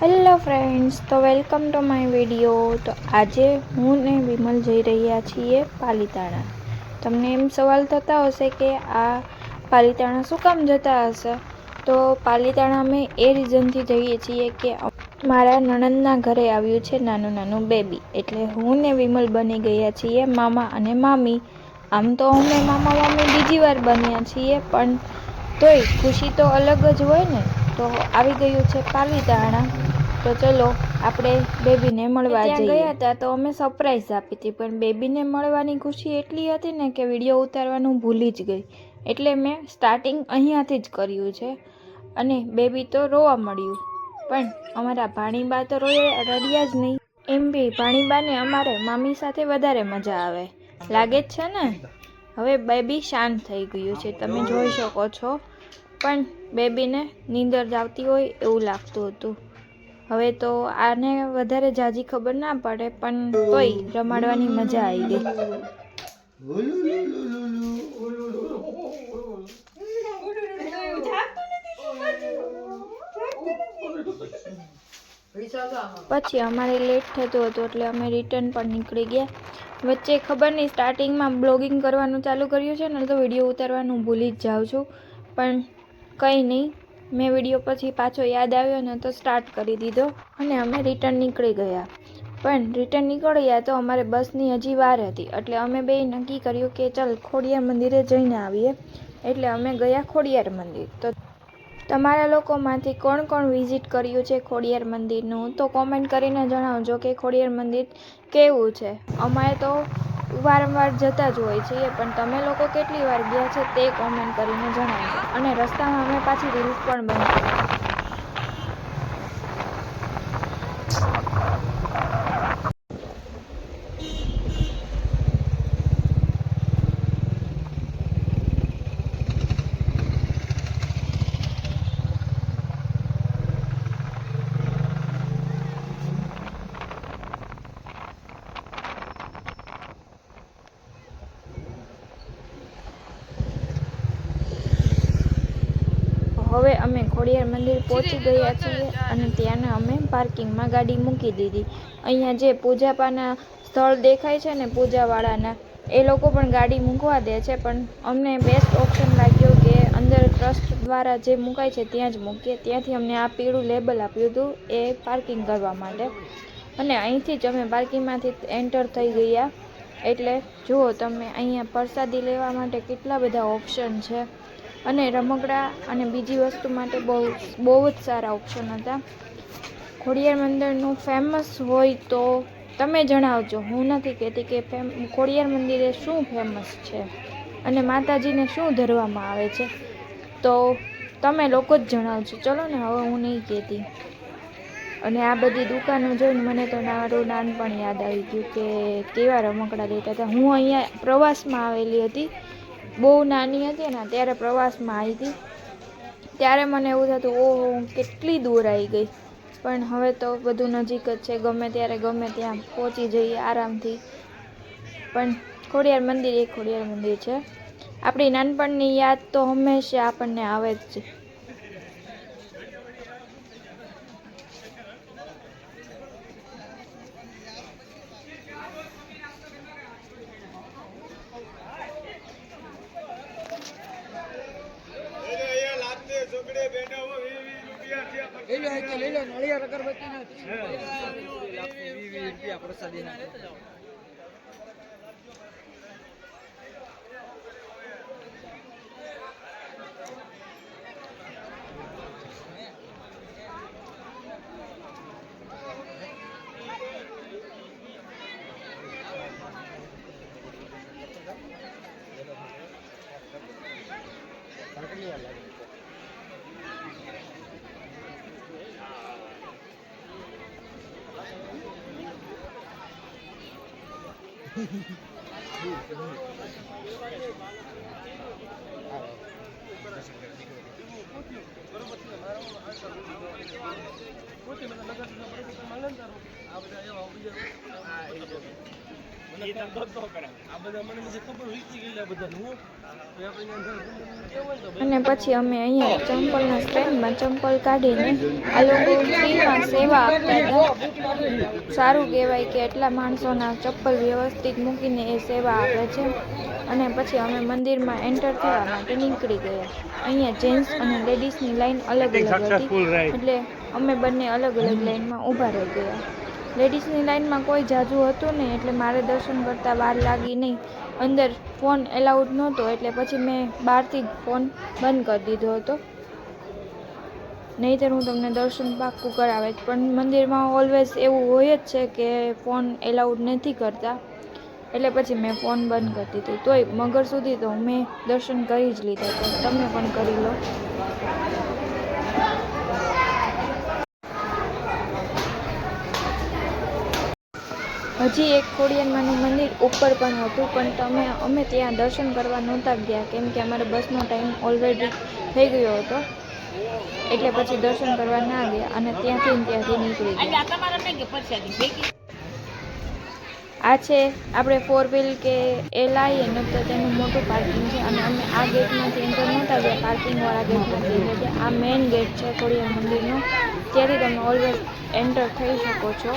Hello friends તો welcome to my video તો આજે હું ને વિમલ જઈ રહ્યા છીએ પાલીતાણા. તમને એમ સવાલ થતા હશે કે આ પાલીતાણા શું કામ જતા હશે? તો પાલીતાણા અમે એ રીઝનથી જઈએ છીએ કે મારા નણંદના ઘરે આવ્યું છે નાનું નાનું બેબી એટલે હું ને વિમલ બની ગયા છીએ મામા અને મામી. આમ તો અમે મામા મામી બીજી વાર બન્યા છીએ, પણ તોય ખુશી તો અલગ જ હોય ને? તો આવી ગયું છે પાલીતાણા. તો ચલો આપણે બેબીને મળવા જઈએ. ગયા હતા તો અમે સરપ્રાઈઝ આપી હતી પણ બેબીને મળવાની ખુશી એટલી હતી ને કે વીડિયો ઉતારવાનું ભૂલી જ ગઈ. એટલે મેં સ્ટાર્ટિંગ અહીંયાથી જ કર્યું છે. અને બેબી તો રોવા મળ્યું. પણ અમારા ભાણીબા તો રોયા રડ્યા જ નહીં. એમ બી ભાણીબાને અમારે મામી સાથે વધારે મજા આવે. લાગે જ છે ને? હવે બેબી શાંત થઈ ગયું છે તમે જોઈ શકો છો. પણ બેબીને નીંદર આવતી હોય એવું લાગતું હતું. હવે તો આને વધારે જાજી ખબર ના પડે, પણ તોય રમાડવાની મજા આવી ગઈ. પછી અમારે લેટ થતું હતું એટલે અમે રિટર્ન પણ નીકળી ગયા. વચ્ચે ખબર નહીં સ્ટાર્ટિંગમાં બ્લોગિંગ કરવાનું ચાલુ કર્યું છે ને તો વીડિયો ઉતારવાનું ભૂલી જ જાઉં છું. પણ કંઈ નહીં મેં વીડિયો પછી પાછો યાદ આવ્યો ને તો સ્ટાર્ટ કરી દીધો અને અમે રિટર્ન નીકળી ગયા. પણ રિટર્ન નીકળ્યા તો અમારે બસની હજી વાર હતી, એટલે અમે બે નક્કી કર્યું કે ચાલ ખોડિયાર મંદિરે જઈને આવીએ. એટલે અમે ગયા ખોડિયાર મંદિર. તો તમારા લોકોમાંથી કોણ કોણ વિઝિટ કર્યું છે ખોડિયાર મંદિરનું? તો કોમેન્ટ કરીને જણાવજો કે ખોડિયાર મંદિર કેવું છે? અમારે તો વારંવાર જતા જ હોય છીએ પણ તમે લોકો કેટલી વાર ગયા છે તે કોમેન્ટ કરીને જણાવજો. અને રસ્તામાં અમે પાછી રીલ્સ પણ બનાવી હવે અમે ખોડિયાર મંદિર પહોંચી ગયા છીએ અને ત્યાંના અમે પાર્કિંગમાં ગાડી મૂકી દીધી. અહીંયા જે પૂજાપાના સ્થળ દેખાય છે ને પૂજાવાળાના એ લોકો પણ ગાડી મૂકવા દે છે પણ અમને બેસ્ટ ઓપ્શન લાગ્યો કે અંદર ટ્રસ્ટ દ્વારા જે મુકાય છે ત્યાં જ મૂકીએ. ત્યાંથી અમને આ પીળું લેબલ આપ્યું હતું એ પાર્કિંગ કરવા માટે. અને અહીંથી જ અમે પાર્કિંગમાંથી એન્ટર થઈ ગયા. એટલે જુઓ તમે અહીંયા પ્રસાદી લેવા માટે કેટલા બધા ઓપ્શન છે. અને રમકડા અને બીજી વસ્તુ માટે બહુ બહુ જ સારા ઓપ્શન હતા. ખોડિયાર મંદિરનું ફેમસ હોય તો તમે જણાવજો. હું નથી કહેતી કે ફેમ ખોડિયાર મંદિરે શું ફેમસ છે અને માતાજીને શું ધરવામાં આવે છે. તો તમે લોકો જ જણાવજો. ચલો ને, હવે હું નહીં કહેતી. અને આ બધી દુકાનો જોઈને મને તો મારું નાનપણ યાદ આવી ગયું કે કેવા રમકડા લેતા હતા. હું અહીંયા પ્રવાસમાં આવેલી હતી બહુ નાની હતી ને ત્યારે પ્રવાસમાં આવી હતી. ત્યારે મને એવું થતું, ઓહો, હું કેટલી દૂર આવી ગઈ. પણ હવે તો બધું નજીક જ છે, ગમે ત્યારે ગમે ત્યાં પહોંચી જઈએ આરામથી. પણ ખોડિયાર મંદિર એ ખોડિયાર મંદિર છે. આપણી નાનપણની યાદ તો હંમેશા આપણને આવે જ છે. યાર અગરબત્તી નથી રૂપિયા પ્રસાદી Gracias. પોતે મતલબ લગન આ બધા એવા બીજા અને પછી અમે અહીંયા ચંપલના સ્ટેન્ડમાં ચંપલ કાઢીને આ લોકો ફ્રીમાં સેવા આપતા સારું કહેવાય કે એટલા માણસોના ચંપલ વ્યવસ્થિત મૂકીને એ સેવા આપે છે. અને પછી અમે મંદિરમાં એન્ટર થવા માટે નીકળી ગયા. અહીંયા જેન્ટ્સ અને લેડીઝની લાઇન અલગ અલગ હતી. એટલે અમે બંને અલગ અલગ લાઈનમાં ઊભા રહી ગયા. લેડીઝની લાઈનમાં કોઈ જાજુ હતું નહીં, એટલે મારે દર્શન કરતાં વાર લાગી નહીં. અંદર ફોન એલાઉડ નહોતો, એટલે પછી મેં બહારથી જ ફોન બંધ કરી દીધો હતો. નહીંતર હું તમને દર્શન પાક્કું કરાવે પણ મંદિરમાં ઓલવેઝ એવું હોય જ છે કે ફોન એલાઉડ નથી કરતા. એટલે પછી મેં ફોન બંધ કરી દીધો. તોય મગર સુધી તો મેં દર્શન કરી જ લીધા તો તમે પણ કરી લો. હજી એક ખોડિયારમાંનું મંદિર ઉપર પણ હતું, પણ તમે, અમે ત્યાં દર્શન કરવા નહોતા ગયા, કેમ કે અમારે બસનો ટાઈમ ઓલરેડી થઈ ગયો હતો. એટલે પછી દર્શન કરવા ના ગયા અને ત્યાંથી ત્યાંથી નીકળી ગયા. આ છે આપણે ફોર વ્હીલ કે એ લાવીએ ને તો તેનું મોટું પાર્કિંગ છે અને અમે આ ગેટમાંથી એન્ટર નહોતા ગયા. પાર્કિંગવાળા ગેટમાંથી એટલે કે આ મેઇન ગેટ છે ખોડિયાર મંદિરનો. ત્યાંથી તમે ઓલવેઝ એન્ટર થઈ શકો છો.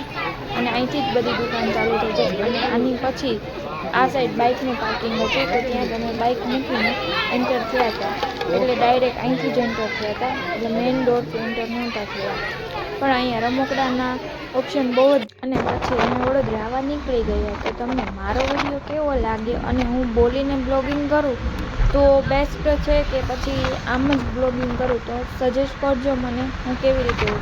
અને અહીંથી જ બધી દુકાન ચાલુ થઈ જાય અને આની પછી આ સાઈડ બાઇકનું પાર્કિંગ હતું. તો ત્યાં તમે બાઇક મૂકીને એન્ટર થયા હતા. એટલે ડાયરેક્ટ અહીંથી જ એન્ટર થયા હતા. એટલે મેઇન ડોરથી એન્ટર નહોતા થયા. પણ અહીંયા રમકડાના ઓપ્શન બહુ જ અને પછી અમે વડોદરા આવવા નીકળી ગયા તો તમને મારો વીડિયો કેવો લાગ્યો અને હું બોલીને બ્લોગિંગ કરું તો બેસ્ટ છે કે પછી આમ જ બ્લોગિંગ કરું તો સજેસ્ટ કરજો મને હું કેવી રીતે